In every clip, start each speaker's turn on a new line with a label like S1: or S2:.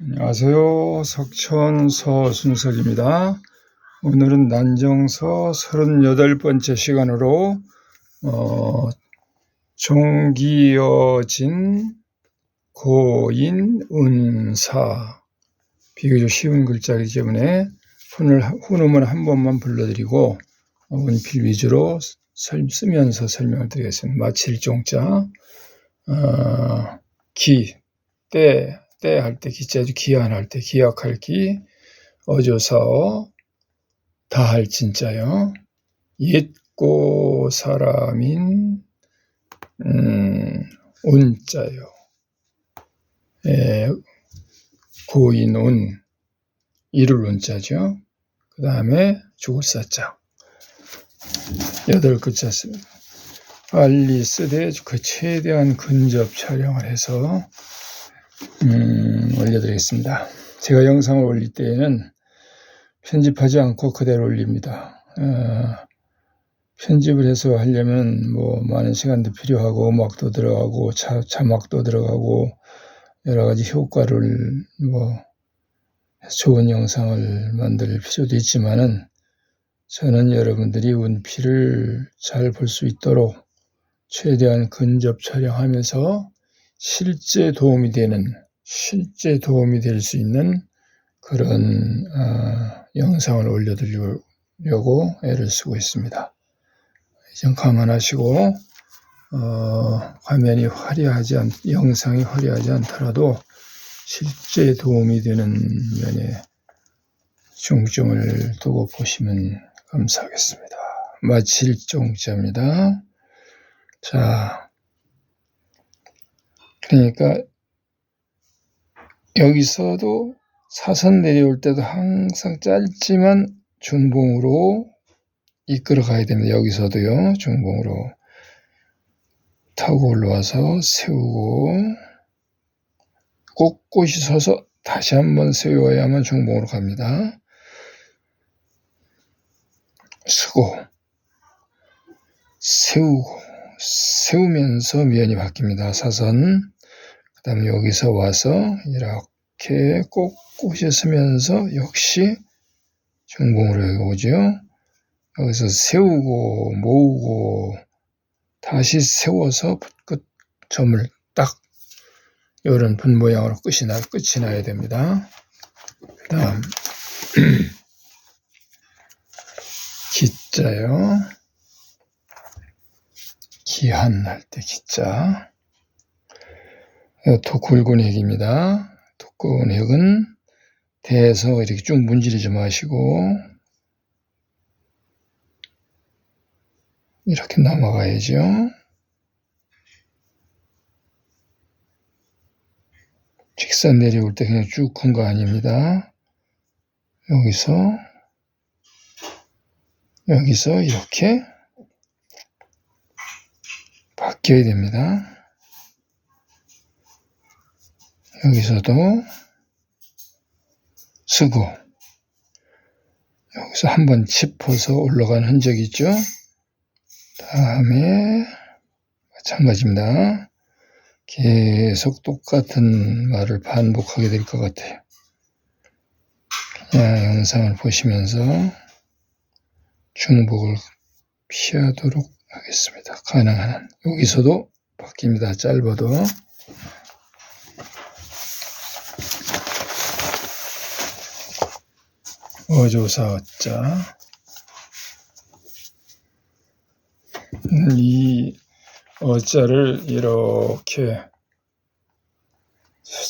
S1: 안녕하세요. 석천 서 순석입니다. 오늘은 난정서 38번째 시간으로 어, 종기어진 고인 운사 비교적 쉬운 글자이기 때문에 훈을, 훈음을 한 번만 불러드리고 원필 위주로 설- 쓰면서 설명을 드리겠습니다. 마칠 종자 어, 기, 때, 때 할 때 기자주 기한할 때 기약할 기, 어조사어, 다할 진짜요. 옛고 사람인 음, 운자요. 에, 고인 운, 이를 운자죠. 그 다음에 죽을 사자. 여덟 글자 씁니다. 빨리 쓰되 그 최대한 근접 촬영을 해서 음, 올려드리겠습니다. 제가 영상을 올릴 때에는 편집하지 않고 그대로 올립니다. 어, 편집을 해서 하려면 뭐 많은 시간도 필요하고 음악도 들어가고 자, 자막도 들어가고 여러 가지 효과를 뭐 좋은 영상을 만들 필요도 있지만은 저는 여러분들이 운피를 잘 볼 수 있도록 최대한 근접 촬영하면서 실제 도움이 되는 실제 도움이 될 수 있는 그런 어, 영상을 올려드리려고 애를 쓰고 있습니다. 좀 감안하시고 어, 화면이 화려하지 않, 영상이 화려하지 않더라도 실제 도움이 되는 면에 중점을 두고 보시면 감사하겠습니다. 마칠 종자입니다. 자, 그러니까 여기서도 사선 내려올 때도 항상 짧지만 중봉으로 이끌어 가야 됩니다. 여기서도요, 중봉으로 타고 올라와서 세우고 꼿꼿이 서서 다시 한번 세워야만 중봉으로 갑니다. 쓰고 세우고 세우면서 면이 바뀝니다. 사선 그 다음에 여기서 와서 이렇게 꼿꼿이 서면서 역시 중봉으로 여기 오죠. 여기서 세우고 모으고 다시 세워서 끝 점을 딱 이런 분 모양으로 끝이 나 끝이 나야 됩니다. 그다음 기자요. 기한 할 때 기자. 도 굵은 핵입니다. 두꺼운 핵은 대에서 이렇게 쭉 문지르지 마시고 이렇게 넘어가야죠. 직선 내려올 때 그냥 쭉 큰 거 아닙니다. 여기서 여기서 이렇게 바뀌어야 됩니다. 여기서도 쓰고 여기서 한번 짚어서 올라간 흔적이 있죠. 다음에 마찬가지입니다. 계속 똑같은 말을 반복하게 될 것 같아요. 그냥 영상을 보시면서 중복을 피하도록 하겠습니다. 가능한 한. 여기서도 바뀝니다. 짧아도. 어조사 어자. 음, 이 어자를 이렇게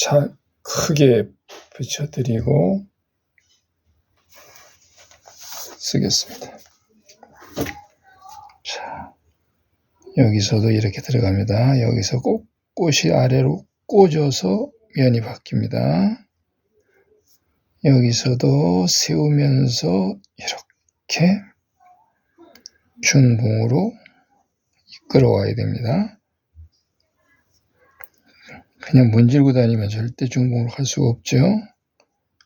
S1: 자, 크게 붙여드리고 쓰겠습니다. 자, 여기서도 이렇게 들어갑니다. 여기서 꼿꼿이 아래로 꽂아서 면이 바뀝니다. 여기서도 세우면서 이렇게 중봉으로 이끌어와야 됩니다. 그냥 문질고 다니면 절대 중봉으로 갈 수가 없죠.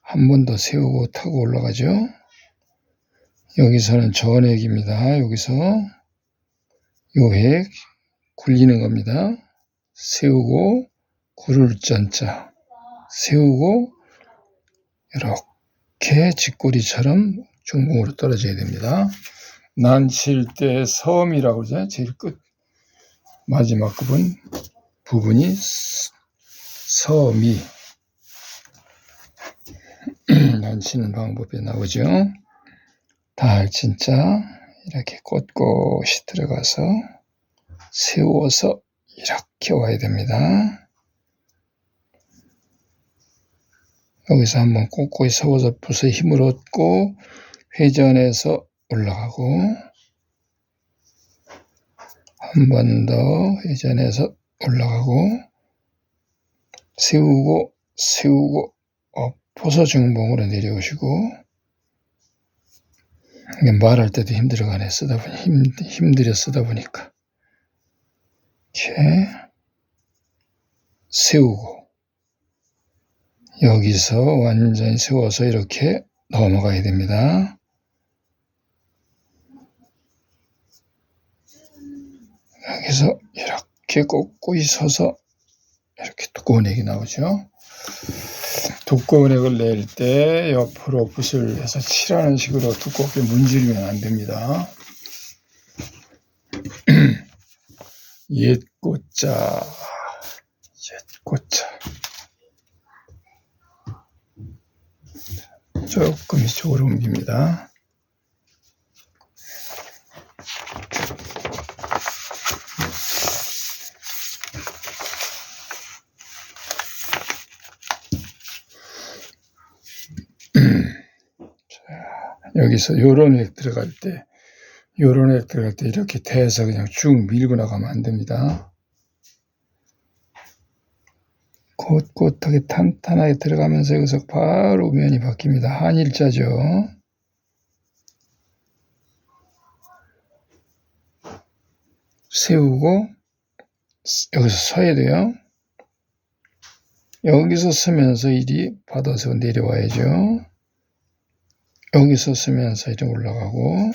S1: 한 번 더 세우고 타고 올라가죠. 여기서는 전액입니다. 여기서 요핵 굴리는 겁니다. 세우고 구를 전자 세우고 이렇게 쥐꼬리처럼 중공으로 떨어져야 됩니다. 난 칠 때 섬이라고 그러죠. 제일 끝 마지막 부분 부분이 스- 섬이 난 치는 방법에 나오죠. 달 진짜 이렇게 꼿꼿이 들어가서 세워서 이렇게 와야 됩니다. 여기서 한번 꼿꼿이 세워서 붓에 힘을 얻고 회전해서 올라가고 한 번 더 회전해서 올라가고 세우고 세우고 엎어서 중봉으로 내려오시고 말할 때도 힘들어가네 쓰다 보니 힘, 힘들여 쓰다 보니까 이렇게 세우고 여기서 완전히 세워서 이렇게 넘어가야 됩니다. 여기서 이렇게 꼿꼿이 서서 이렇게 두꺼운 액이 나오죠. 두꺼운 액을 낼 때 옆으로 붓을 해서 칠하는 식으로 두껍게 문지르면 안 됩니다. 옛 꽃자, 옛 꽃자. 조금 이쪽으로 옮깁니다. 여기서 요런 액 들어갈 때, 요런 액 들어갈 때 이렇게 대서 그냥 쭉 밀고 나가면 안 됩니다. 곧곧하게 탄탄하게 들어가면서 여기서 바로 면이 바뀝니다. 한일자죠. 세우고 여기서 서야 돼요. 여기서 서면서 이리 받아서 내려와야죠. 여기서 쓰면서 이렇게 올라가고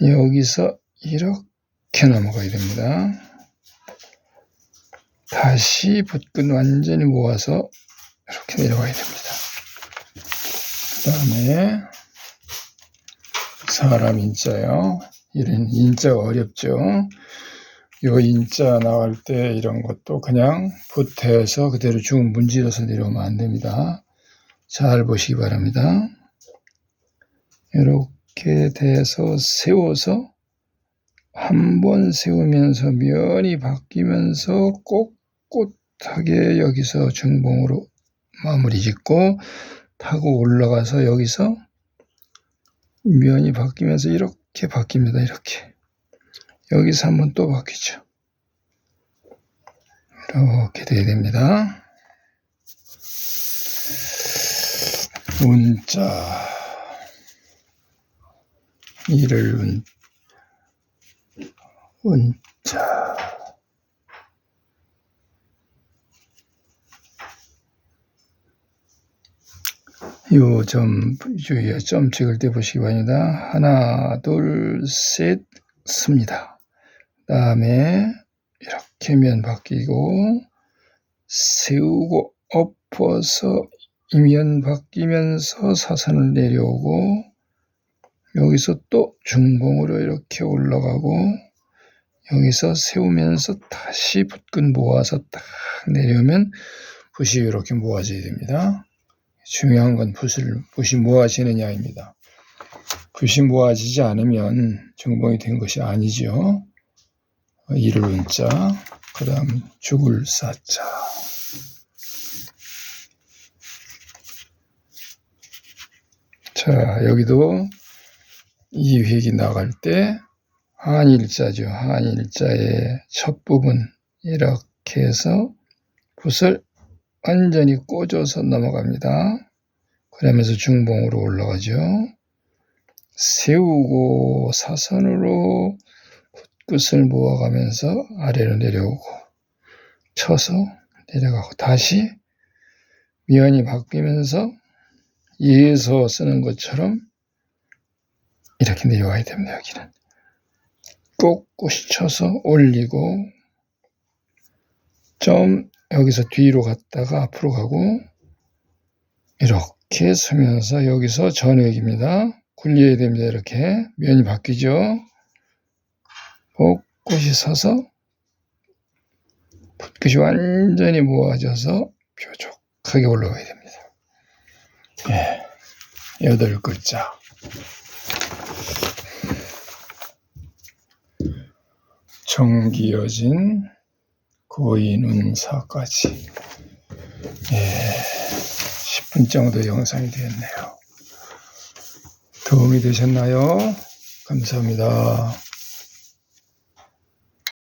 S1: 여기서 이렇게 넘어가야 됩니다. 다시 붓근 완전히 모아서 이렇게 내려가야 됩니다. 그 다음에 사람 인자요. 이런 인자가 어렵죠. 요 인자 나갈 때 이런 것도 그냥 붓에서 그대로 쭉 문질러서 내려오면 안 됩니다. 잘 보시기 바랍니다. 이렇게 돼서 세워서 한 번 세우면서 면이 바뀌면서 꼿꼿하게 여기서 중봉으로 마무리 짓고 타고 올라가서 여기서 면이 바뀌면서 이렇게 바뀝니다. 이렇게 여기서 한번 또 바뀌죠. 이렇게 돼야 됩니다. 운자 이를 운 운자 요점 주의해 점 찍을 때 보시기 바랍니다. 하나 둘셋 씁니다. 다음에 이렇게 면 바뀌고 세우고 엎어서 이면 바뀌면서 사선을 내려오고 여기서 또 중봉으로 이렇게 올라가고 여기서 세우면서 다시 붓근 모아서 딱 내려오면 붓이 이렇게 모아져야 됩니다. 중요한 건 붓을, 붓이 모아지느냐입니다. 붓이 모아지지 않으면 중봉이 된 것이 아니죠. 이를 운자, 그 다음 죽을 사자. 자, 여기도 이 획이 나갈 때 한일자죠. 한일자의 첫 부분 이렇게 해서 붓을 완전히 꽂아서 넘어갑니다. 그러면서 중봉으로 올라가죠. 세우고 사선으로 붓끝을 모아가면서 아래로 내려오고 쳐서 내려가고 다시 면이 바뀌면서 예서 쓰는 것처럼 이렇게 내려와야 됩니다. 여기는 꼿꼿이 쳐서 올리고 좀 여기서 뒤로 갔다가 앞으로 가고 이렇게 서면서 여기서 전액입니다. 굴려야 됩니다. 이렇게 면이 바뀌죠. 꼿꼿이 서서 붓끝이 완전히 모아져서 뾰족하게 올라가야 됩니다. 예, 여덟 글자. 정기여진 고인운사까지 예, 10분 정도 영상이 되었네요. 도움이 되셨나요? 감사합니다.